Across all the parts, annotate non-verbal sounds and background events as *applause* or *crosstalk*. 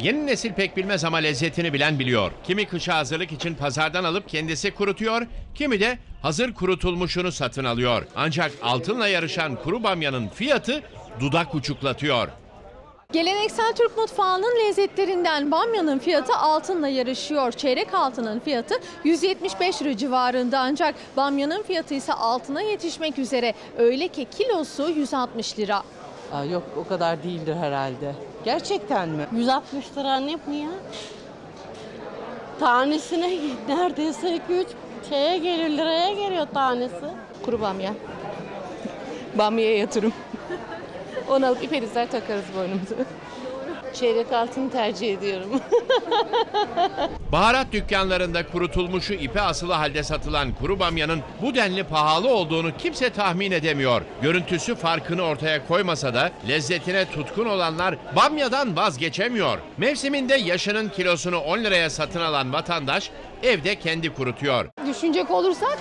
Yeni nesil pek bilmez ama lezzetini bilen biliyor. Kimi kışa hazırlık için pazardan alıp kendisi kurutuyor, kimi de hazır kurutulmuşunu satın alıyor. Ancak altınla yarışan kuru bamyanın fiyatı dudak uçuklatıyor. Geleneksel Türk mutfağının lezzetlerinden bamyanın fiyatı altınla yarışıyor. Çeyrek altının fiyatı 175 lira civarında ancak bamyanın fiyatı ise altına yetişmek üzere. Öyle ki kilosu 160 lira. Aa, yok o kadar değildir herhalde. Gerçekten mi? 160 lira ne bu ya? Tanesine *laughs* neredeyse 2-3 şeye geliyor, liraya geliyor tanesi. Kuru bamya. Bamya'ya yatırım. Onu alıp iperizler takarız boynumuza. Çeyrek altını tercih ediyorum. *laughs* Baharat dükkanlarında kurutulmuşu ipe asılı halde satılan kuru bamyanın bu denli pahalı olduğunu kimse tahmin edemiyor. Görüntüsü farkını ortaya koymasa da lezzetine tutkun olanlar bamyadan vazgeçemiyor. Mevsiminde yaşının kilosunu 10 liraya satın alan vatandaş evde kendi kurutuyor. düşünecek olursak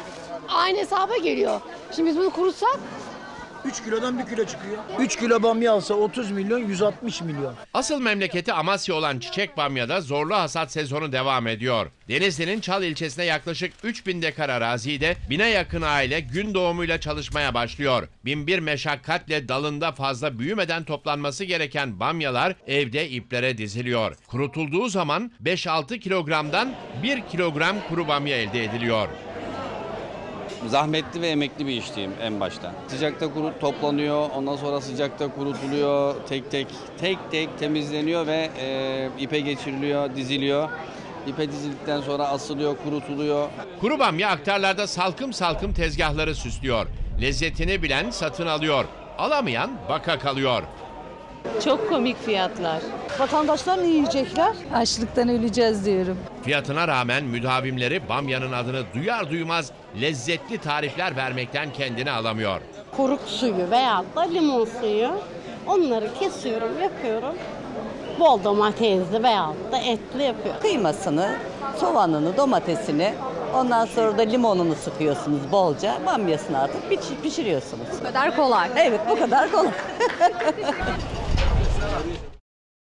aynı hesaba geliyor. Şimdi biz bunu kurutsak 3 kilodan 1 kilo çıkıyor. 3 kilo bamya alsa 30 milyon 160 milyon. Asıl memleketi Amasya olan Çiçek Bamya'da zorlu hasat sezonu devam ediyor. Denizli'nin Çal ilçesine yaklaşık 3000 dekar arazide bine yakın aile gün doğumuyla çalışmaya başlıyor. Binbir meşakkatle dalında fazla büyümeden toplanması gereken bamyalar evde iplere diziliyor. Kurutulduğu zaman 5-6 kilogramdan 1 kilogram kuru bamya elde ediliyor. Zahmetli ve emekli bir iş en başta. Sıcakta kuru toplanıyor, ondan sonra sıcakta kurutuluyor, tek tek tek tek temizleniyor ve e, ipe geçiriliyor, diziliyor. İpe dizildikten sonra asılıyor, kurutuluyor. Kuru bamya aktarlarda salkım salkım tezgahları süslüyor. Lezzetini bilen satın alıyor. Alamayan baka kalıyor. Çok komik fiyatlar. Vatandaşlar ne yiyecekler? Açlıktan öleceğiz diyorum. Fiyatına rağmen müdavimleri bamyanın adını duyar duymaz lezzetli tarifler vermekten kendini alamıyor. Kuruk suyu veya da limon suyu onları kesiyorum, yapıyorum. Bol domatesli veya da etli yapıyorum. Kıymasını, soğanını, domatesini, ondan sonra da limonunu sıkıyorsunuz bolca. Bamyasını atıp piş- pişiriyorsunuz. Bu kadar kolay. Evet bu kadar kolay. *laughs* Rodríguez.